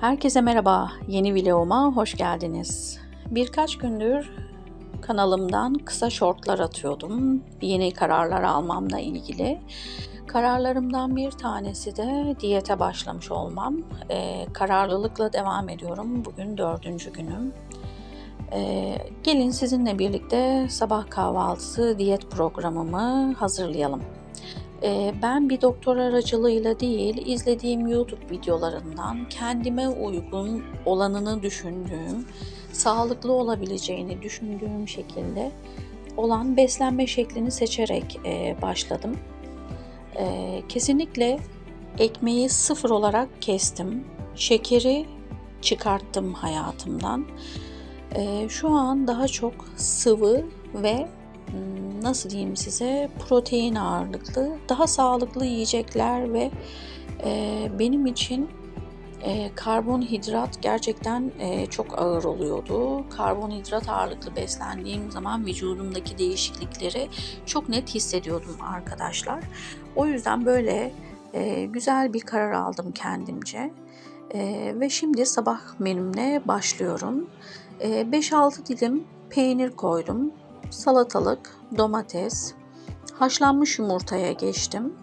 Herkese merhaba. Yeni videoma hoş geldiniz. Birkaç gündür kanalımdan kısa shortlar atıyordum. Yeni kararlar almamla ilgili. Kararlarımdan bir tanesi de diyete başlamış olmam. Ee, kararlılıkla devam ediyorum. Bugün dördüncü günüm. Ee, gelin sizinle birlikte sabah kahvaltısı diyet programımı hazırlayalım. Ee, ben bir doktor aracılığıyla değil, izlediğim YouTube videolarından kendime uygun olanını düşündüğüm, sağlıklı olabileceğini düşündüğüm şekilde olan beslenme şeklini seçerek e, başladım. E, kesinlikle ekmeği sıfır olarak kestim. Şekeri çıkarttım hayatımdan. E, şu an daha çok sıvı ve Hmm, nasıl diyeyim size protein ağırlıklı daha sağlıklı yiyecekler ve e, benim için e, karbonhidrat gerçekten e, çok ağır oluyordu. Karbonhidrat ağırlıklı beslendiğim zaman vücudumdaki değişiklikleri çok net hissediyordum arkadaşlar. O yüzden böyle e, güzel bir karar aldım kendimce. E, ve şimdi sabah menümle başlıyorum. E, 5-6 dilim peynir koydum salatalık, domates, haşlanmış yumurtaya geçtim.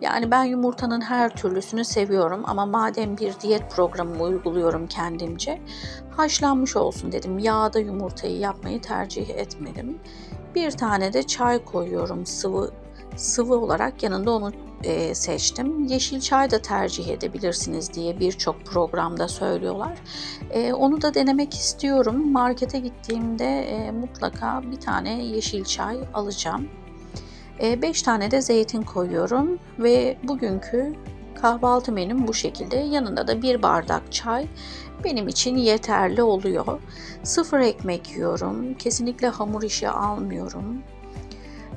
Yani ben yumurtanın her türlüsünü seviyorum ama madem bir diyet programı uyguluyorum kendimce haşlanmış olsun dedim. Yağda yumurtayı yapmayı tercih etmedim. Bir tane de çay koyuyorum sıvı sıvı olarak yanında onu e, seçtim. Yeşil çay da tercih edebilirsiniz diye birçok programda söylüyorlar. E, onu da denemek istiyorum. Markete gittiğimde e, mutlaka bir tane yeşil çay alacağım. 5 e, tane de zeytin koyuyorum ve bugünkü kahvaltı menüm bu şekilde. Yanında da bir bardak çay benim için yeterli oluyor. Sıfır ekmek yiyorum. Kesinlikle hamur işi almıyorum.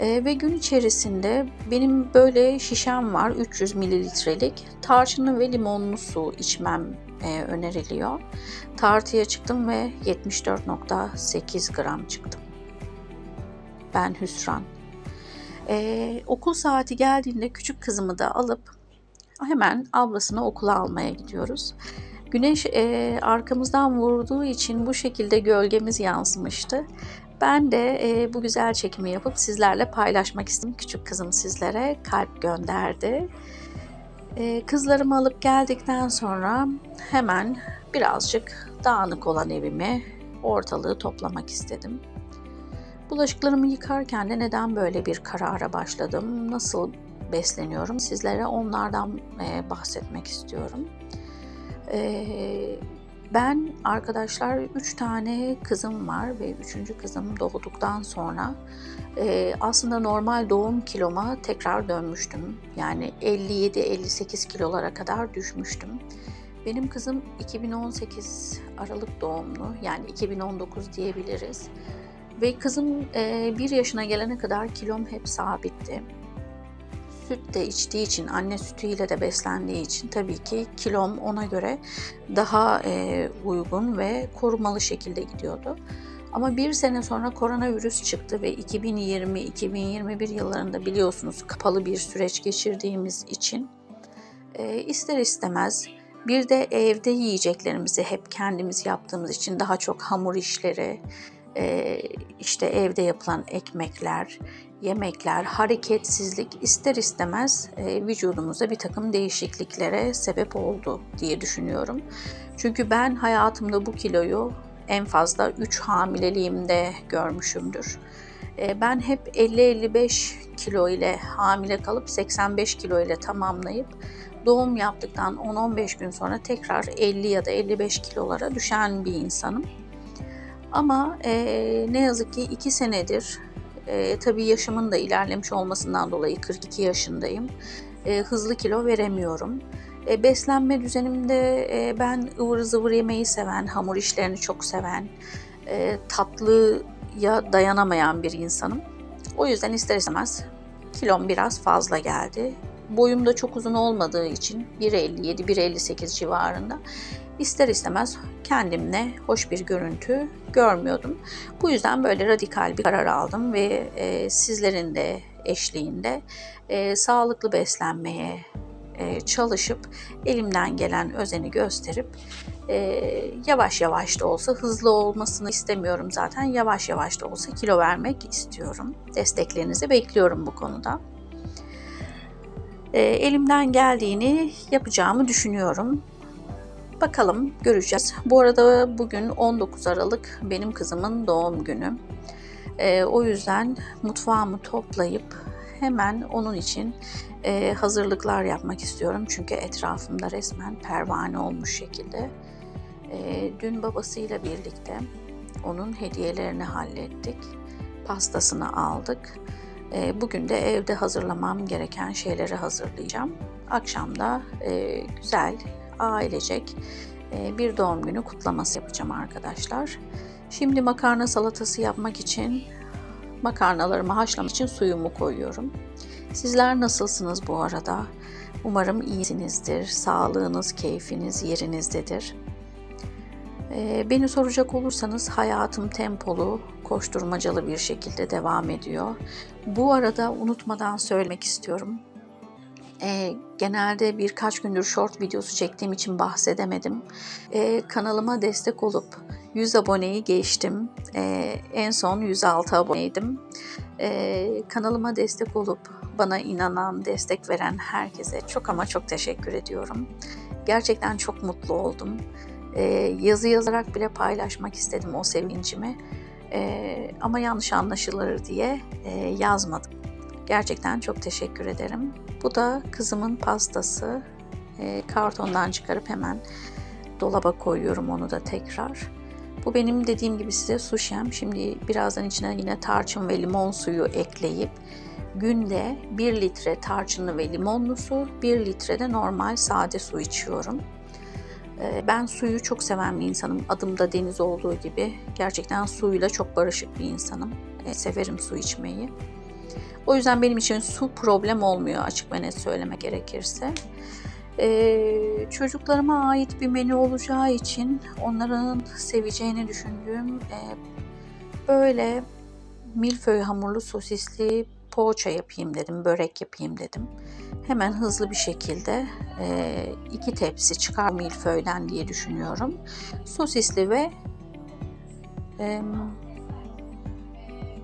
E, ve gün içerisinde benim böyle şişem var 300 mililitrelik. Tarçınlı ve limonlu su içmem e, öneriliyor. Tartıya çıktım ve 74.8 gram çıktım. Ben hüsran. E, okul saati geldiğinde küçük kızımı da alıp hemen ablasını okula almaya gidiyoruz. Güneş e, arkamızdan vurduğu için bu şekilde gölgemiz yansımıştı. Ben de e, bu güzel çekimi yapıp sizlerle paylaşmak istedim. Küçük kızım sizlere kalp gönderdi. E, kızlarımı alıp geldikten sonra hemen birazcık dağınık olan evimi, ortalığı toplamak istedim. Bulaşıklarımı yıkarken de neden böyle bir karara başladım, nasıl besleniyorum sizlere onlardan e, bahsetmek istiyorum. E, ben arkadaşlar 3 tane kızım var ve 3. kızım doğduktan sonra e, aslında normal doğum kiloma tekrar dönmüştüm. Yani 57-58 kilolara kadar düşmüştüm. Benim kızım 2018 Aralık doğumlu yani 2019 diyebiliriz. Ve kızım e, 1 yaşına gelene kadar kilom hep sabitti süt de içtiği için, anne sütüyle de beslendiği için tabii ki kilom ona göre daha e, uygun ve korumalı şekilde gidiyordu. Ama bir sene sonra koronavirüs çıktı ve 2020-2021 yıllarında biliyorsunuz kapalı bir süreç geçirdiğimiz için e, ister istemez bir de evde yiyeceklerimizi hep kendimiz yaptığımız için daha çok hamur işleri, e, işte evde yapılan ekmekler, yemekler, hareketsizlik ister istemez e, vücudumuza bir takım değişikliklere sebep oldu diye düşünüyorum. Çünkü ben hayatımda bu kiloyu en fazla 3 hamileliğimde görmüşümdür. E, ben hep 50-55 kilo ile hamile kalıp 85 kilo ile tamamlayıp doğum yaptıktan 10-15 gün sonra tekrar 50 ya da 55 kilolara düşen bir insanım. Ama e, ne yazık ki 2 senedir e, tabii yaşımın da ilerlemiş olmasından dolayı 42 yaşındayım. E, hızlı kilo veremiyorum. E, beslenme düzenimde e, ben ıvır zıvır yemeyi seven, hamur işlerini çok seven, e, tatlıya dayanamayan bir insanım. O yüzden ister istemez kilom biraz fazla geldi. Boyum da çok uzun olmadığı için 1.57-1.58 civarında ister istemez kendimle hoş bir görüntü görmüyordum. Bu yüzden böyle radikal bir karar aldım ve e, sizlerin de eşliğinde e, sağlıklı beslenmeye e, çalışıp elimden gelen özeni gösterip e, yavaş yavaş da olsa hızlı olmasını istemiyorum zaten. Yavaş yavaş da olsa kilo vermek istiyorum. Desteklerinizi bekliyorum bu konuda. E, elimden geldiğini yapacağımı düşünüyorum. Bakalım göreceğiz. Bu arada bugün 19 Aralık benim kızımın doğum günü. E, o yüzden mutfağımı toplayıp hemen onun için e, hazırlıklar yapmak istiyorum. Çünkü etrafımda resmen pervane olmuş şekilde. E, dün babasıyla birlikte onun hediyelerini hallettik. Pastasını aldık. E, bugün de evde hazırlamam gereken şeyleri hazırlayacağım. Akşam da e, güzel, ailecek e, bir doğum günü kutlaması yapacağım arkadaşlar. Şimdi makarna salatası yapmak için makarnalarımı haşlamak için suyumu koyuyorum. Sizler nasılsınız bu arada? Umarım iyisinizdir. Sağlığınız, keyfiniz yerinizdedir. Ee, beni soracak olursanız hayatım tempolu, koşturmacalı bir şekilde devam ediyor. Bu arada unutmadan söylemek istiyorum. E, genelde birkaç gündür short videosu çektiğim için bahsedemedim. E, kanalıma destek olup 100 aboneyi geçtim. E, en son 106 aboneydim. E, kanalıma destek olup bana inanan, destek veren herkese çok ama çok teşekkür ediyorum. Gerçekten çok mutlu oldum. E, yazı yazarak bile paylaşmak istedim o sevincimi. E, ama yanlış anlaşılır diye e, yazmadım. Gerçekten çok teşekkür ederim. Bu da kızımın pastası. E, kartondan çıkarıp hemen dolaba koyuyorum onu da tekrar. Bu benim dediğim gibi size suşem. Şimdi birazdan içine yine tarçın ve limon suyu ekleyip günde 1 litre tarçınlı ve limonlu su, 1 litre de normal sade su içiyorum. Ben suyu çok seven bir insanım. Adımda deniz olduğu gibi gerçekten suyla çok barışık bir insanım. Severim su içmeyi. O yüzden benim için su problem olmuyor açık ve net söylemek gerekirse. Ee, çocuklarıma ait bir menü olacağı için onların seveceğini düşündüğüm e, böyle milföy hamurlu sosisli poğaça yapayım dedim, börek yapayım dedim. Hemen hızlı bir şekilde e, iki tepsi çıkar milföyden diye düşünüyorum. Sosisli ve e,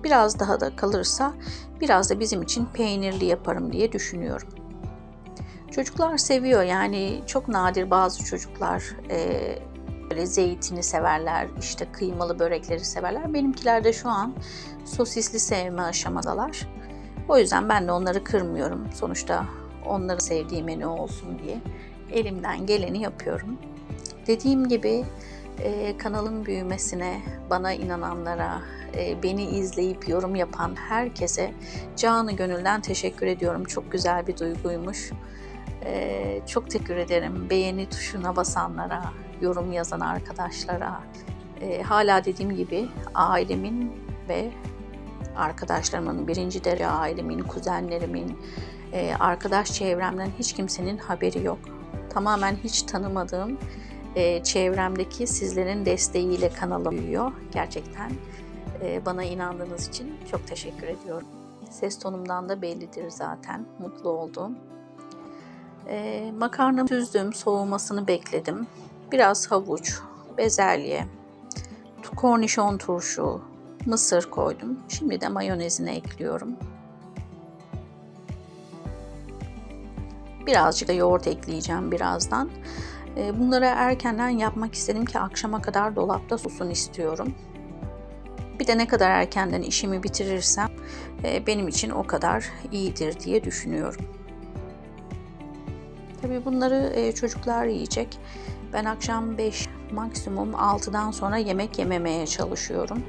biraz daha da kalırsa biraz da bizim için peynirli yaparım diye düşünüyorum. Çocuklar seviyor yani çok nadir bazı çocuklar e, böyle zeytini severler, işte kıymalı börekleri severler. Benimkiler de şu an sosisli sevme aşamadalar. O yüzden ben de onları kırmıyorum. Sonuçta onları sevdiği menü olsun diye elimden geleni yapıyorum. Dediğim gibi e, kanalın büyümesine, bana inananlara, e, beni izleyip yorum yapan herkese canı gönülden teşekkür ediyorum. Çok güzel bir duyguymuş. E, çok teşekkür ederim beğeni tuşuna basanlara, yorum yazan arkadaşlara. E, hala dediğim gibi ailemin ve arkadaşlarımın, birinci derece ailemin, kuzenlerimin, e, arkadaş çevremden hiç kimsenin haberi yok. Tamamen hiç tanımadığım e, çevremdeki sizlerin desteğiyle kanalım büyüyor. Gerçekten e, bana inandığınız için çok teşekkür ediyorum. Ses tonumdan da bellidir zaten. Mutlu oldum. E, makarnamı süzdüm, soğumasını bekledim. Biraz havuç, bezelye, kornişon turşu, mısır koydum. Şimdi de mayonezini ekliyorum. Birazcık da yoğurt ekleyeceğim birazdan. Ee, bunları erkenden yapmak istedim ki akşama kadar dolapta susun istiyorum. Bir de ne kadar erkenden işimi bitirirsem e, benim için o kadar iyidir diye düşünüyorum. Tabii bunları e, çocuklar yiyecek. Ben akşam 5 maksimum 6'dan sonra yemek yememeye çalışıyorum.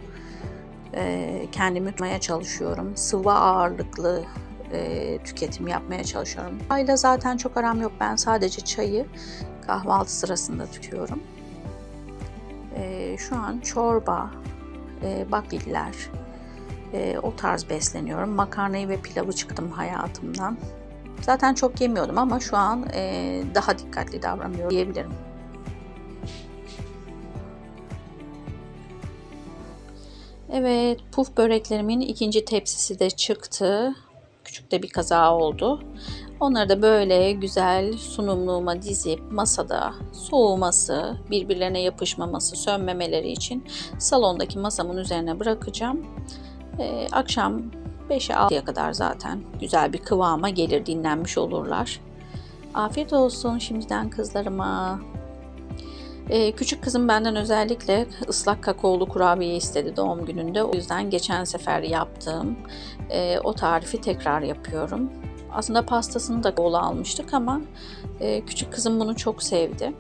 E, kendimi tutmaya çalışıyorum. Sıvı ağırlıklı tüketim yapmaya çalışıyorum. Çayla zaten çok aram yok. Ben sadece çayı kahvaltı sırasında tutuyorum. şu an çorba, e, bakiller, e, o tarz besleniyorum. Makarnayı ve pilavı çıktım hayatımdan. Zaten çok yemiyordum ama şu an e, daha dikkatli davranıyorum diyebilirim. Evet, puf böreklerimin ikinci tepsisi de çıktı. Küçük de bir kaza oldu. Onları da böyle güzel sunumluğuma dizip masada soğuması, birbirlerine yapışmaması, sönmemeleri için salondaki masamın üzerine bırakacağım. Ee, akşam 5'e 6'ya kadar zaten güzel bir kıvama gelir, dinlenmiş olurlar. Afiyet olsun şimdiden kızlarıma. Ee, küçük kızım benden özellikle ıslak kakaolu kurabiye istedi doğum gününde. O yüzden geçen sefer yaptığım e, o tarifi tekrar yapıyorum. Aslında pastasını da kakaolu almıştık ama e, küçük kızım bunu çok sevdi.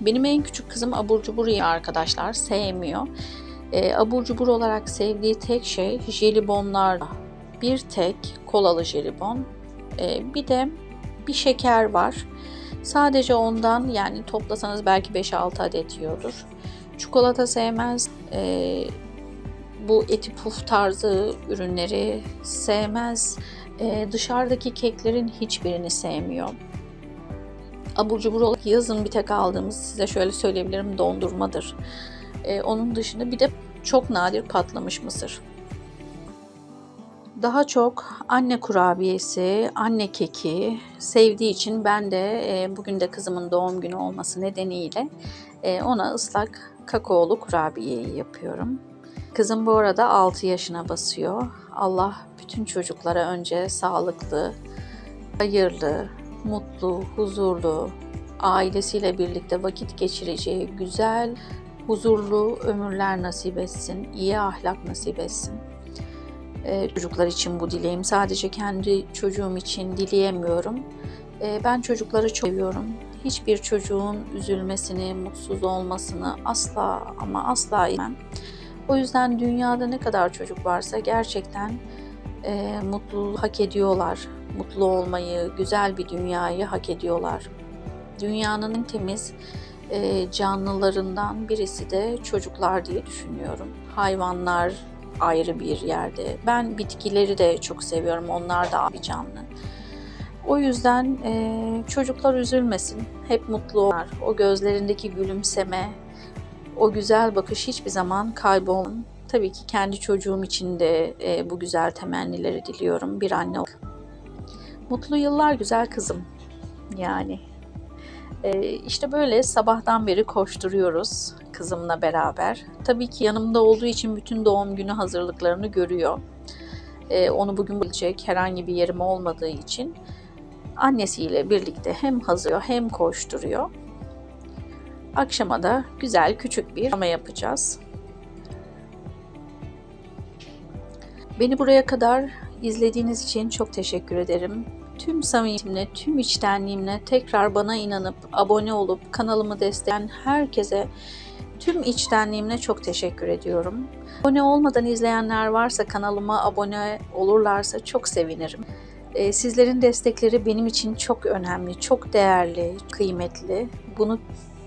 Benim en küçük kızım abur cubur yiyor arkadaşlar, sevmiyor. E, abur cubur olarak sevdiği tek şey jelibonlar. Bir tek kolalı jelibon. E, bir de bir şeker var. Sadece ondan yani toplasanız belki 5-6 adet yiyordur. Çikolata sevmez. E, bu eti puf tarzı ürünleri sevmez. E, dışarıdaki keklerin hiçbirini sevmiyor. Abur cubur olarak yazın bir tek aldığımız size şöyle söyleyebilirim dondurmadır. E, onun dışında bir de çok nadir patlamış mısır. Daha çok anne kurabiyesi, anne keki sevdiği için ben de e, bugün de kızımın doğum günü olması nedeniyle e, ona ıslak kakaolu kurabiyeyi yapıyorum. Kızım bu arada 6 yaşına basıyor. Allah bütün çocuklara önce sağlıklı, hayırlı, mutlu, huzurlu, ailesiyle birlikte vakit geçireceği güzel, huzurlu ömürler nasip etsin, iyi ahlak nasip etsin. Ee, çocuklar için bu dileğim. Sadece kendi çocuğum için dileyemiyorum. Ee, ben çocukları çok seviyorum. Hiçbir çocuğun üzülmesini, mutsuz olmasını asla ama asla istemem. O yüzden dünyada ne kadar çocuk varsa gerçekten e, mutluluğu hak ediyorlar. Mutlu olmayı, güzel bir dünyayı hak ediyorlar. Dünyanın en temiz e, canlılarından birisi de çocuklar diye düşünüyorum. Hayvanlar ayrı bir yerde. Ben bitkileri de çok seviyorum. Onlar da bir canlı. O yüzden e, çocuklar üzülmesin. Hep mutlu olsunlar. O gözlerindeki gülümseme, o güzel bakış hiçbir zaman kaybolmasın. Tabii ki kendi çocuğum için de e, bu güzel temennileri diliyorum bir anne olarak. Mutlu yıllar güzel kızım. Yani e, işte böyle sabahtan beri koşturuyoruz kızımla beraber. Tabii ki yanımda olduğu için bütün doğum günü hazırlıklarını görüyor. E, onu bugün bilecek herhangi bir yerim olmadığı için annesiyle birlikte hem hazırlıyor hem koşturuyor. Akşama da güzel küçük bir ama yapacağız. Beni buraya kadar izlediğiniz için çok teşekkür ederim. Tüm samimiyetimle, tüm içtenliğimle tekrar bana inanıp abone olup kanalımı destekleyen herkese tüm içtenliğimle çok teşekkür ediyorum. Abone olmadan izleyenler varsa kanalıma abone olurlarsa çok sevinirim. Ee, sizlerin destekleri benim için çok önemli, çok değerli, kıymetli. Bunu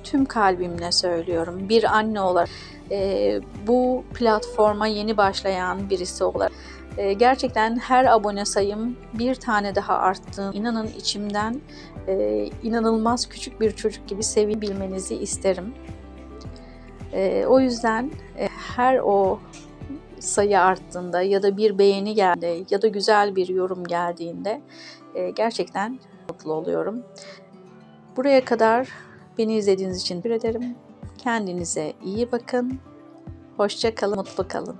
tüm kalbimle söylüyorum. Bir anne olarak e, bu platforma yeni başlayan birisi olarak e, gerçekten her abone sayım bir tane daha arttı. İnanın içimden e, inanılmaz küçük bir çocuk gibi sevebilmenizi isterim. E, o yüzden e, her o sayı arttığında ya da bir beğeni geldi ya da güzel bir yorum geldiğinde e, gerçekten mutlu oluyorum. Buraya kadar beni izlediğiniz için teşekkür ederim. Kendinize iyi bakın. Hoşça kalın, mutlu kalın.